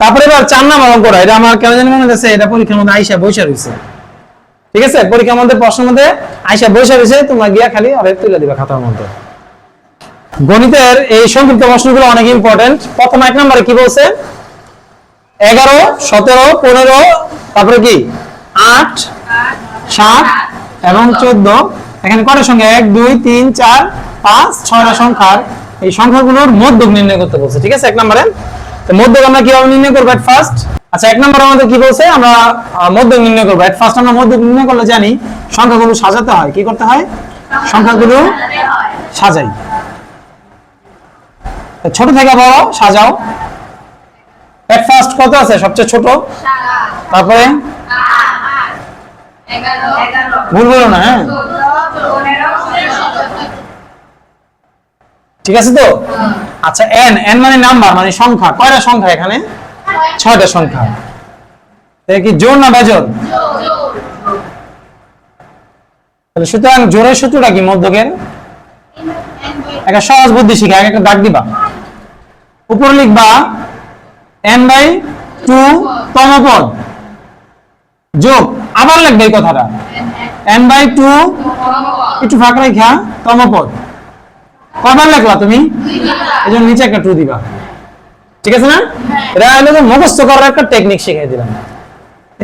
তারপরে এবার চার নাম্বার অঙ্ক এটা আমার কেন জানি মনে হচ্ছে এটা পরীক্ষার মধ্যে আইসা বসে রয়েছে ঠিক আছে? পরীক্ষার মধ্যে, প্রশ্নের মধ্যে আইসা বসে রয়েছে তোমরা গিয়া খালি আরে তুলে দিবা খাতার মধ্যে। গণিতের এই সংক্ষিপ্ত প্রশ্নগুলো অনেক ইম্পর্টেন্ট প্রথম এক নম্বরে কি বলছে? এগারো, সতেরো, পনেরো, তারপরে কি? আট, সাত এবং চোদ্দ। এখানে কটার সঙ্গে এক, দুই, তিন, চার, পাঁচ, ছয়টা সংখ্যার এই সংখ্যাগুলোর মধ্যক নির্ণয় করতে বলছে। ঠিক আছে? এক নম্বরে। মধ্যক আমরা কীভাবে নির্ণয় করব এট ফার্স্ট আচ্ছা এক নম্বর আমাদের কি বলছে? আমরা মধ্যক নির্ণয় করব। এট ফার্স্ট আমরা মধ্যক নির্ণয় করলে জানি সংখ্যাগুলো সাজাতে হয়। কি করতে হয়? সংখ্যাগুলো সাজাই। ছোট থেকে বড় সাজাও। এট ফার্স্ট কত আছে? সবচেয়ে ছোট? তারপরে? ভুল বলো না হ্যাঁ? ঠিক আছে তো? আচ্ছা এন এন মানে নাম্বার মানে সংখ্যা। কয়টা সংখ্যা এখানে? ছয়টা সংখ্যা। এটা কি জোর না বেজোর? তাহলে সুতরাং জোরের সূত্রটা কি মধ্যকের? একটা সহজ বুদ্ধি শিখা আগে একটা দাগ দিবা। উপরে লিখবা এন বাই টু তম পদ যোগ আবার লিখবে এই কথাটা। এন বাই টু একটু ফাঁকা রেখা তম পদ কবার লিখলা তুমি? এই জন্য নিচে একটা টু দিবা। ঠিক আছে না? এটা হলো যে মুখস্থ করার একটা টেকনিক শিখিয়ে দিলাম।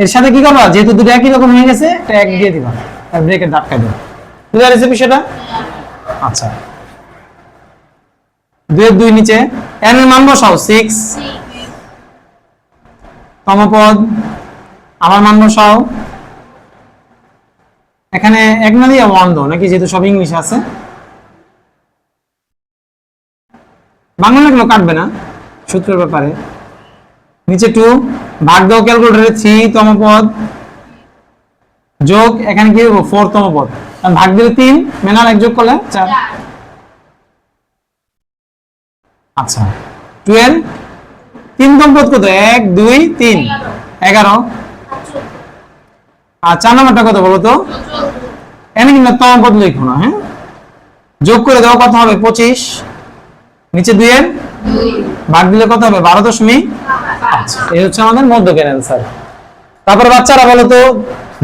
এর সাথে কি করবা? যেহেতু দুটো একই রকম হয়ে গেছে, একটা এক দিয়ে দিবা। আর ব্রেকের ধাক্কা দিবা। বুঝতে পারছি বিষয়টা আচ্ছা। দুই দুই নিচে। এন এর মান বসাও সিক্স তমপদ। আমার মান বসাও। এখানে এক না দিয়ে ওয়ান দাও, নাকি যেহেতু সব ইংলিশ আছে? বাংলা লাগল কাটবে না? সূত্রের ব্যাপারে। নিচে টু ভাগ দাও ক্যালকুলেটরে থ্রি তম পদ, যোগ এখানে কি হবে ফোর তম পদ। ভাগ দিলে তিন, মেনাল এক যোগ করলে চার। আচ্ছা টুয়েলভ তিন তম পদ কত? এক, দুই, তিন। এগারো। আর চার নম্বরটা কত বলো তো? এনে কিন্তু তম পদ লিখো না হ্যাঁ? যোগ করে দেওয়া কত হবে? পঁচিশ। নিচে দুইয়ের ভাগ দিলে কত হবে? বারো দশমিক? আচ্ছা। এই হচ্ছে আমাদের মধ্যকের অ্যান্সার। তারপর বাচ্চারা বলো তো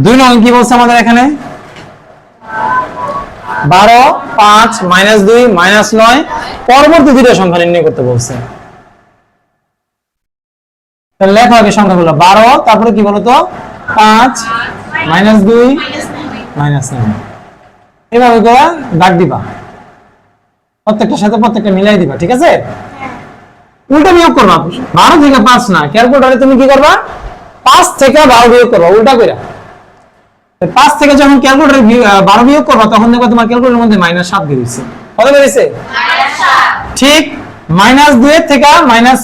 দুই নং কি বলছে আমাদের এখানে? বারো পাঁচ মাইনাস দুই মাইনাস নয় পরবর্তী দুটো সংখ্যা নির্ণয় করতে বলছে। লেখা হবে সংখ্যাগুলো। বারো তারপরে কি বলতো পাঁচ মাইনাস দুই মাইনাস নয়। এভাবে করে দাগ দিবা। প্রত্যেকটার সাথে প্রত্যেকটা মিলাই দিবা ঠিক আছে? উল্টা বিয়োগ করবা। বারো থেকে পাঁচ না ক্যালকুলেটারে তুমি কি করবা? পাঁচ থেকে বারো বিয়োগ করবা উল্টা করে পাঁচ থেকে যখন ক্যালকুলেটারে বারো বিয়োগ করবা তখন দেখবা তোমার ক্যালকুলেটারের মধ্যে মাইনাস সাত বেরিয়েছে কত বেরিয়েছে ঠিক মাইনাস দুয়ের থেকে মাইনাস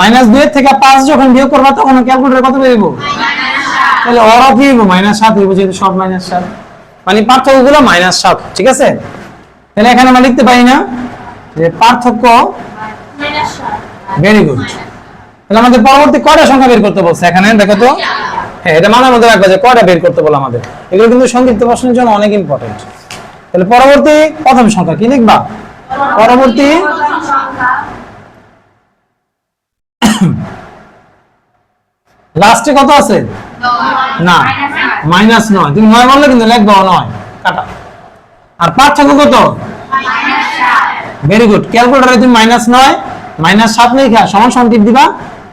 মাইনাস দুয়ের থেকে পাঁচ যখন বিয়োগ করবা তখন ক্যালকুলেটারে কত বেরিয়েব তাহলে অর কি মাইনাস সাত হইব যেহেতু সব মাইনাস সাত। মানে পার্থক্যগুলো মাইনাস সাত ঠিক আছে? তাহলে এখানে আমরা লিখতে পারি না যে পার্থক্য ভেরি গুড তাহলে আমাদের পরবর্তী কয়টা সংখ্যা বের করতে বলছে? এখানে দেখো তো। হ্যাঁ এটা মাথার মধ্যে রাখবা যে কয়টা বের করতে বলো আমাদের। এগুলো কিন্তু সংক্ষিপ্ত প্রশ্নের জন্য অনেক ইম্পর্টেন্ট তাহলে পরবর্তী প্রথম সংখ্যা কি লিখবা? পরবর্তী লাস্টে কত আছে? না, মাইনাস নয়। তুমি নয় বললে কিন্তু লিখবা নয়। কাটা। আর পার্থক্য কত? ভেরি গুড ক্যালকুলেটারে তুমি মাইনাস নয় মাইনাস সাত লেখা সমান সমান টিপ দিবা।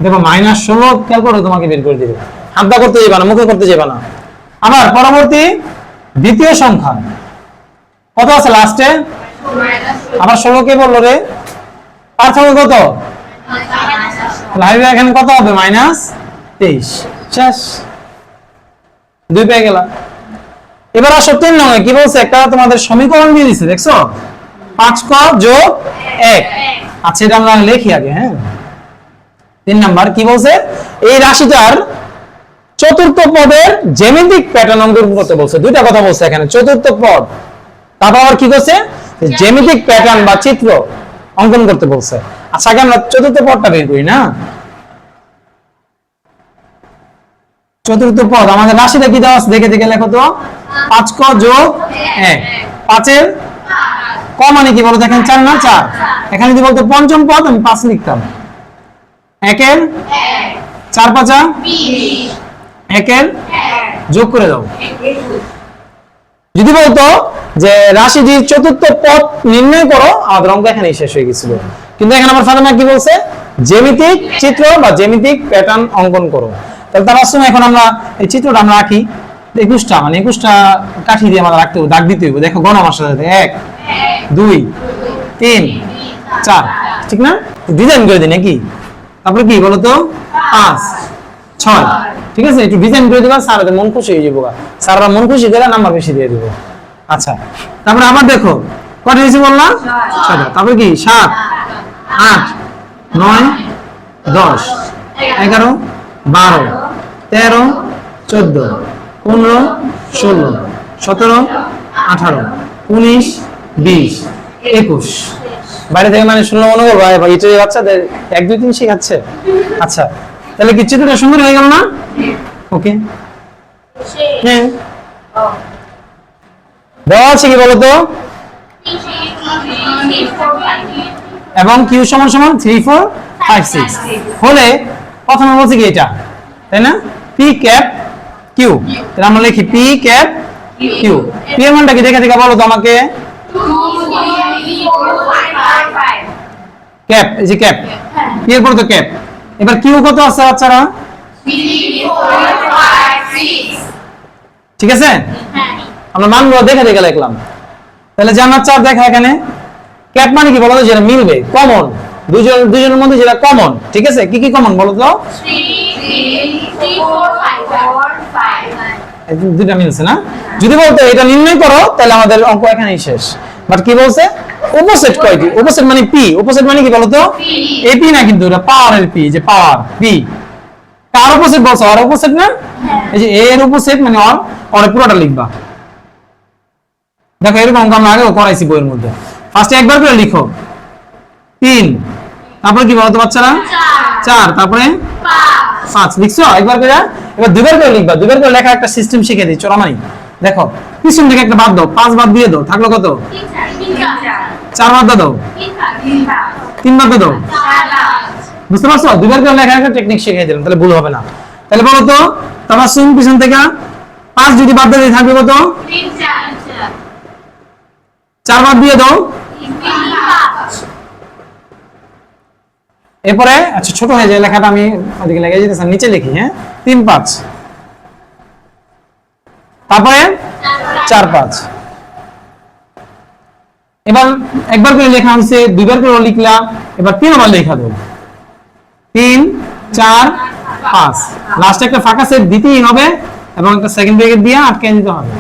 দেখো মাইনাস ষোলো ক্যালকুলেটার তোমাকে বের করে দিবে। হাতটা করতে যাবে না, মুখে করতে যাবে না। আবার পরবর্তী দ্বিতীয় সংখ্যা। কত আছে লাস্টে আবার ষোলো কে বলল রে? পার্থক্য কত? লাইভে এখানে কত হবে? মাইনাস তেইশ। শেষ। দুই পেয়ে গেলাম। এবার আসো তিন নয় কি বলছে? একটা তোমাদের সমীকরণ দিয়ে দিছে, দেখছ? পাঁচ ক যোগ এক। আচ্ছা এটা আমরা লিখি আগে হ্যাঁ? তিন নাম্বার, কি বলছে? এই রাশিটার চতুর্থ পদের জ্যামিতিক প্যাটার্ন করতে বলছে। দুইটা কথা বলছে এখানে, চতুর্থ পদ। তারপর আবার কি করছে? জ্যামিতিক প্যাটার্ন বা চিত্র অঙ্কন করতে বলছে। আচ্ছা আগে আমরা চতুর্থ পদটা বের করি, না? চতুর্থ পদ, আমাদের রাশিটা কি দেওয়া দেখে দেখে লেখো তো। পাঁচ ক যোগ এক। পাঁচের ক মানে কি বলো দেখেন চার না চার? এখানে যদি বলতো পঞ্চম পদ, আমি পাঁচ লিখতাম। একের চার পাঁচা? একের যোগ করে দাও। যদি বলতো যে রাশিটির চতুর্থ পদ নির্ণয় করো, আমাদের অঙ্ক এখানেই শেষ হয়ে গেছিল। কিন্তু এখানে আমার ফাতেমা কি বলছে? জ্যামিতিক চিত্র বা জ্যামিতিক প্যাটার্ন অঙ্কন করো। তাহলে তার আসলে এখন আমরা এই চিত্রটা আমরা আঁকি একুশটা মানে একুশটা কাঠি দিয়ে আমাদের রাখতে হবে, দাগ দিতে হবে। দেখো গণ আমার সাথে, এক, দুই, তিন, চার, ঠিক না? ডিজাইন করে দিই নাকি? তারপরে কি বলো তো? পাঁচ, ছয়, ঠিক আছে? একটু ডিজাইন করে দিবা স্যারদের মন খুশি হয়ে যাব স্যাররা মন খুশি করে নাম্বার বেশি দিয়ে দেবো। আচ্ছা তারপরে আবার দেখো, কটা হয়েছে বললাম ছয়টা। তারপরে কি? সাত, আট, নয়, দশ, এগারো, বারো তেরো, চোদ্দ, পনেরো, ষোলো, সতেরো, আঠারো, উনিশ, বিশ, একুশ। বাইরে থেকে মানে শুনলো মনে করব? এটা বাচ্চাদের এক, দুই, তিন শেখাচ্ছে? আচ্ছা তাহলে কি চিত্রটা সুন্দর হয়ে গেল না? ওকে। হ্যাঁ। দেওয়া আছে কি বলতো এবং কিউ সমান সমান থ্রি ফোর ফাইভ সিক্স হলে প্রথমে বলছি কি এটা? তাই না? পি ক্যাপ আমরা লিখি এর মানটা কি? দেখে দেখে বলো তো আমাকে। তো এবার কিউ কত আছে বাচ্চারা? ঠিক আছে? আমরা মানগুলো দেখে দেখে লিখলাম। তাহলে জানার চার দেখা এখানে। ক্যাপ মানে কি বলো তো? যেটা মিলবে। কমন দুজন দুজনের মধ্যে যেটা কমন ঠিক আছে? কি কি কমন বলো তো? দুটা মিলছে না? যদি বলতো এটা নির্ণয় করো তাহলে আমাদের অঙ্ক এখানেই শেষ। বাট কি বলছে? উপসেট কয়টি? উপসেট মানে পি উপসেট মানে কি বলতো? এই পি না কিন্তু এটা পাওয়ারের পি যে পাওয়ার পি কার উপসেট বলছো? আর উপসেট না? এই যে এ এর উপসেট মানে অর অরে পুরোটা লিখবা। দেখো এরকম অঙ্ক আমরা আগেও করাইছি বইয়ের মধ্যে। ফার্স্টে একবার করে লিখো। তিন। তারপরে কি বলতো বাচ্চারা? চার। তারপরে? পাঁচ। লিখছো? একবার করে? এবার দুবার করে লিখবা। দুবার করে লেখা একটা সিস্টেম শিখে দিই চোরামানি দেখো পিছন থেকে একটা বাদ দাও। পাঁচ বাদ দিয়ে দাও। থাকল কত? চার বাদ দাও। তিন বাদ দাও। বুঝতে পারছ? দুবার করে লেখা একটা টেকনিক শিখিয়ে দিলাম তাহলে ভুল হবে না। তাহলে বলো তো তোমার সুম পিছন থেকে পাঁচ যদি বাদ দিয়ে থাকবে কত? চার বাদ দিয়ে দাও। এরপরে আচ্ছা ছোট হয়ে যায়, লেখাটা আমি ওদিকে লেগে যেতেছি নিচে লিখি হ্যাঁ? তিন পাঁচ। তারপরে? চার পাঁচ। এবার একবার করে লেখা হচ্ছে দুইবার করে লিখলাম এবার তিনবার লেখা দেবো তিন, চার, পাঁচ। লাস্টে একটা ফাঁকা সেট দিতেই হবে এবং একটা সেকেন্ড ব্রেকেট দিয়ে আটকে দিতে হবে।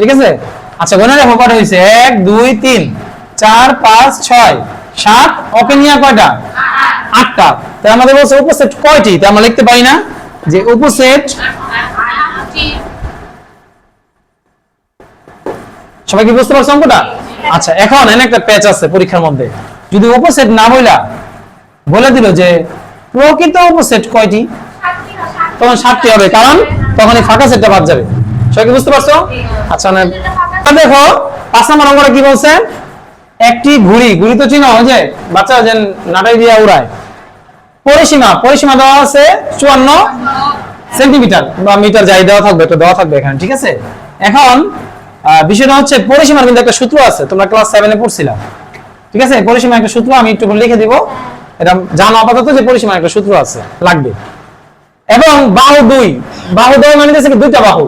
ঠিক আছে? আচ্ছা গোনা দেখো কটা হয়েছে? এক, দুই, তিন, চার, পাঁচ, ছয়, সাত, ওকে নিয়ে কয়টা? আটটা। তাহলে আমাদের বলছে উপসেট কয়টি? তা আমরা লিখতে পারি না? যে উপসেট সবাই কি বুঝতে পারছ অঙ্কটা? আচ্ছা এখন এনে একটা প্যাচ আছে পরীক্ষার মধ্যে। যদি উপসেট না বইলা, বলে দিল যে প্রকৃত উপসেট কয়টি? তখন সাতটি হবে, কারণ তখন এই ফাঁকা সেটটা বাদ যাবে। সবাই কি বুঝতে পারছ? আচ্ছা মানে দেখো, পাঁচ নম্বর অঙ্কটা কি বলছে? একটি ঘুড়ি ঘুড়ি তো চিনো যে বাচ্চা যে নাটাই দিয়ে উড়ায়। পরিসীমা পরিসীমা দেওয়া আছে চুয়ান্ন সেন্টিমিটার বা মিটার যাই দেওয়া থাকবে এটা দেওয়া থাকবে এখানে, ঠিক আছে? এখন বিষয়টা হচ্ছে পরিসীমার কিন্তু একটা সূত্র আছে, তোমরা ক্লাস সেভেনে পড়ছিলা ঠিক আছে? পরিসীমা একটা সূত্র আমি একটু লিখে দিব, এটা জানো আপাতত যে পরিসীমার একটা সূত্র আছে, লাগবে। এবং বাহু দুই বাহু দুই মানে হচ্ছে দুইটা বাহু,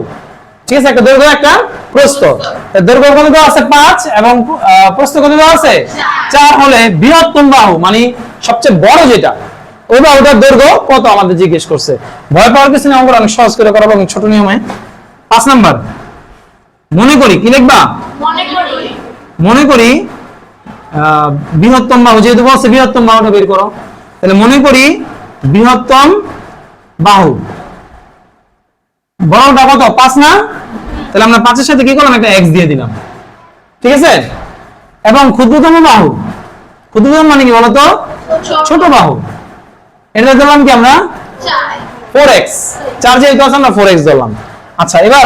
ঠিক আছে? একটা দৈর্ঘ্য, একটা প্রস্থ। দৈর্ঘ্য কত আছে? পাঁচ, এবং প্রস্থ কত আছে? চার হলে বৃহত্তম বাহু মানে সবচেয়ে বড় যেটা ওই বাহুটার দৈর্ঘ্য কত আমাদের জিজ্ঞেস করছে? ভয় পাওয়ার কিছু নেই অঙ্কটা অনেক সহজ করে করাবো এবং ছোট নিয়মে। পাঁচ নাম্বার। মনে করি কি লিখবা? মনে করি। বৃহত্তম বাহু যেহেতু বলছে বৃহত্তম বাহুটা বের করো তাহলে মনে করি বৃহত্তম বাহু। বড়টা কত? পাঁচ না? তাহলে আমরা পাঁচের সাথে কি করলাম? একটা এক্স দিয়ে দিলাম। ঠিক আছে? এবং ক্ষুদ্রতম বাহু। ক্ষুদ্রতম মানে কি বলতো? ছোট বাহু। এটা দিলাম কি আমরা? ফোর এক্স চার যেহেতু আছে আমরা ফোর এক্স ধরলাম আচ্ছা এবার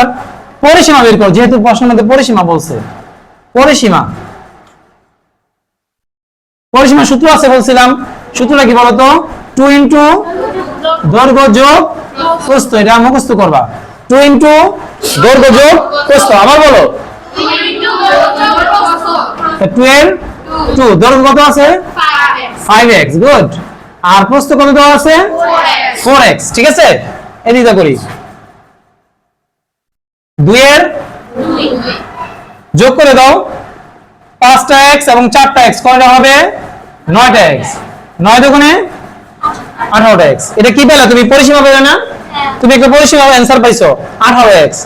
পরিসীমা বের করো যেহেতু প্রশ্নের মধ্যে পরিসীমা বলছে। পরিসীমা। পরিসীমা সূত্র আছে বলছিলাম। সূত্রটা কি বলতো? টু ইন্টু দৈর্ঘ্য যোগ প্রস্থ। এটা মুখস্থ করবা। টু ইন্টু দৈর্ঘ্য যোগ প্রস্থ। আবার বলো। টুয়েলভ টু দৈর্ঘ্য কত আছে? ফাইভ এক্স গুড আর প্রস্থ কত দেওয়া আছে? ফোর এক্স ঠিক আছে? এদিকে করি। দুইয়ের? যোগ করে দাও। পাঁচটা এক্স এবং চারটা এক্স কয়টা হবে? নয়টা এক্স নয় দোকানে আঠারোটা এক্স এটা কি পেলে? তুমি পরিসীমা পেলে না? তুমি একটা পরিসীমার অ্যান্সার পাইছো। আঠারো এক্স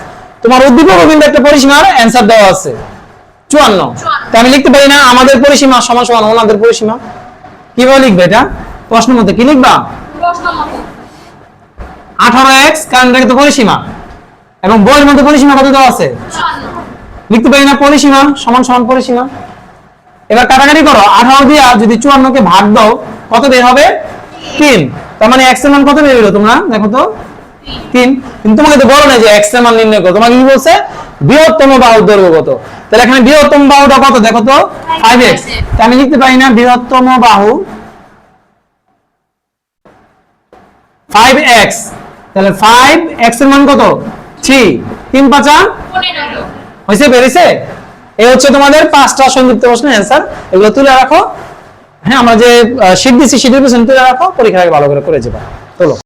তোমার উদ্দীপক কিন্তু একটা পরিসীমার অ্যান্সার দেওয়া আছে। চুয়ান্ন। তো আমি লিখতে পারি না আমাদের পরিসীমা সমান সমান ওনাদের পরিসীমা। কীভাবে লিখবে এটা? প্রশ্ন মধ্যে কি লিখবা? আঠারো এক্স কারণ এটা কিন্তু পরিসীমা এবং বইয়ের মধ্যে পরিসীমা কত দেওয়া আছে? লিখতে পারি না পরিসীমা সমান সমান পরিসীমা। এবার কাটাকাটি করো আঠারো দিয়া যদি চুয়ান্নকে ভাগ দাও কত বের হবে? তিন। তার মানে এক্সের মান কত বের হলো তোমরা? দেখো তো। তিন। কিন্তু তোমাকে তো বলো না যে এক্সের মান নির্ণয় করো। তোমাকে কি বলছে? বৃহত্তম বাহু দৈর্ঘ্য কত? তাহলে এখানে বৃহত্তম বাহুটা কত? দেখো তো। ফাইভ এক্স আমি লিখতে পারি না বৃহত্তম বাহু। ফাইভ এক্স তাহলে ফাইভ এক্সের মান কত? থ্রি তিন পাঁচা? হয়েছে বেরিয়েছে? এই হচ্ছে তোমাদের পাঁচটা সংযুক্ত প্রশ্নের অ্যান্সার এগুলো তুলে রাখো। হ্যাঁ আমরা যে শীত দিচ্ছি শীতের পেছনে তুলে রাখো। পরীক্ষার আগে ভালো করে করে যাবা। চলো